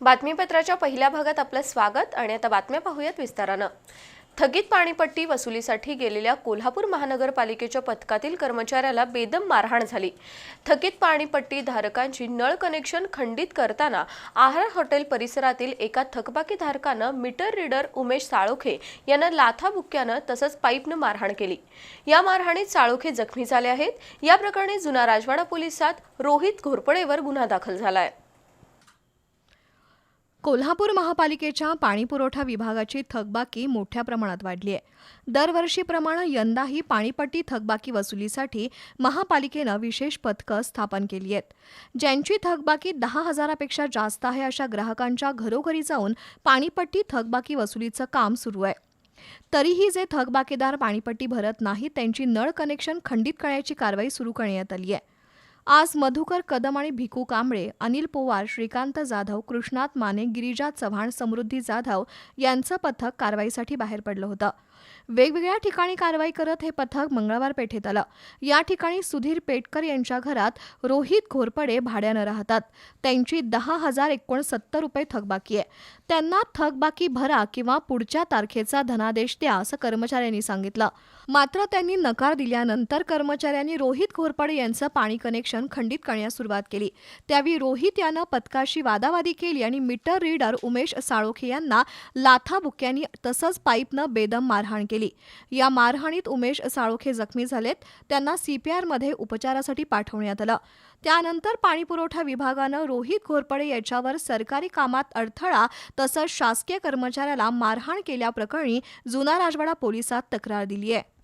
बातमीपत्राच्या पहिल्या भागात आपलं स्वागत आणि आता बातम्या पाहूयात विस्तारानं. थकीत पाणीपट्टी वसुलीसाठी गेलेल्या कोल्हापूर महानगरपालिकेच्या पथकातील कर्मचाऱ्याला बेदम मारहाण झाली. थकीत पाणीपट्टी धारकांची नळ कनेक्शन खंडित करताना आहार हॉटेल परिसरातील एका थकबाकी धारकानं मीटर रीडर उमेश साळोखे यानं लाथाबुक्क्यानं तसंच पाईपनं मारहाण केली. या मारहाणीत साळोखे जखमी झाले आहेत. या प्रकरणी जुना राजवाडा पोलिसात रोहित घोरपडेवर गुन्हा दाखल झाला आहे कोल्हापूर महापालिकेच्या पाणीपुरवठा विभागाची थकबाकी मोठ्या प्रमाणात वाढली आहे. दरवर्षीप्रमाणे यंदाही पाणीपट्टी थकबाकी वसुलीसाठी महापालिकेनं विशेष पथकं स्थापन केली आहेत. ज्यांची थकबाकी दहा हजारापेक्षा जास्त आहे अशा ग्राहकांच्या घरोघरी जाऊन पाणीपट्टी थकबाकी वसुलीचं काम सुरू आहे. तरीही जे थकबाकीदार पाणीपट्टी भरत नाहीत त्यांची नळ कनेक्शन खंडित करण्याची कारवाई सुरू करण्यात आली आहे. आज मधुकर कदम आणि भिकू कांबळे अनिल पोवार श्रीकांत जाधव कृष्णात माने गिरिजा चव्हाण समृद्धी जाधव यांचं पथक कारवाईसाठी बाहेर पडलं होतं. वेगवेगळ्या ठिकाणी कारवाई करत हे पथक मंगळवार पेठेत आलं. या ठिकाणी सुधीर पेटकर यांच्या घरात रोहित घोरपडे भाड्यानं राहतात. त्यांची दहा हजार एकोणसत्तर रुपये थकबाकी आहे. त्यांना थकबाकी भरा किंवा पुढच्या तारखेचा धनादेश द्या असं कर्मचाऱ्यांनी सांगितलं. मात्र त्यांनी नकार दिल्यानंतर कर्मचाऱ्यांनी रोहित घोरपडे यांचं पाणी कनेक्शन खंडित करण्यास सुरुवात केली. त्यावेळी रोहित यानं पथकाशी वादावादी केली आणि मीटर रीडर उमेश साळोखे यांना लाथाबुक्यांनी तसंच पाईपनं बेदम मारहाण केली. या मारहाणीत उमेश साळोखे जखमी झालेत. त्यांना सीपीआरमध्ये उपचारासाठी पाठवण्यात आलं. त्यानंतर पाणीपुरवठा विभागानं रोहित घोरपडे याच्यावर सरकारी कामात अडथळा तसंच शासकीय कर्मचाऱ्याला मारहाण केल्याप्रकरणी जुना राजवाडा पोलिसात तक्रार दिली आहे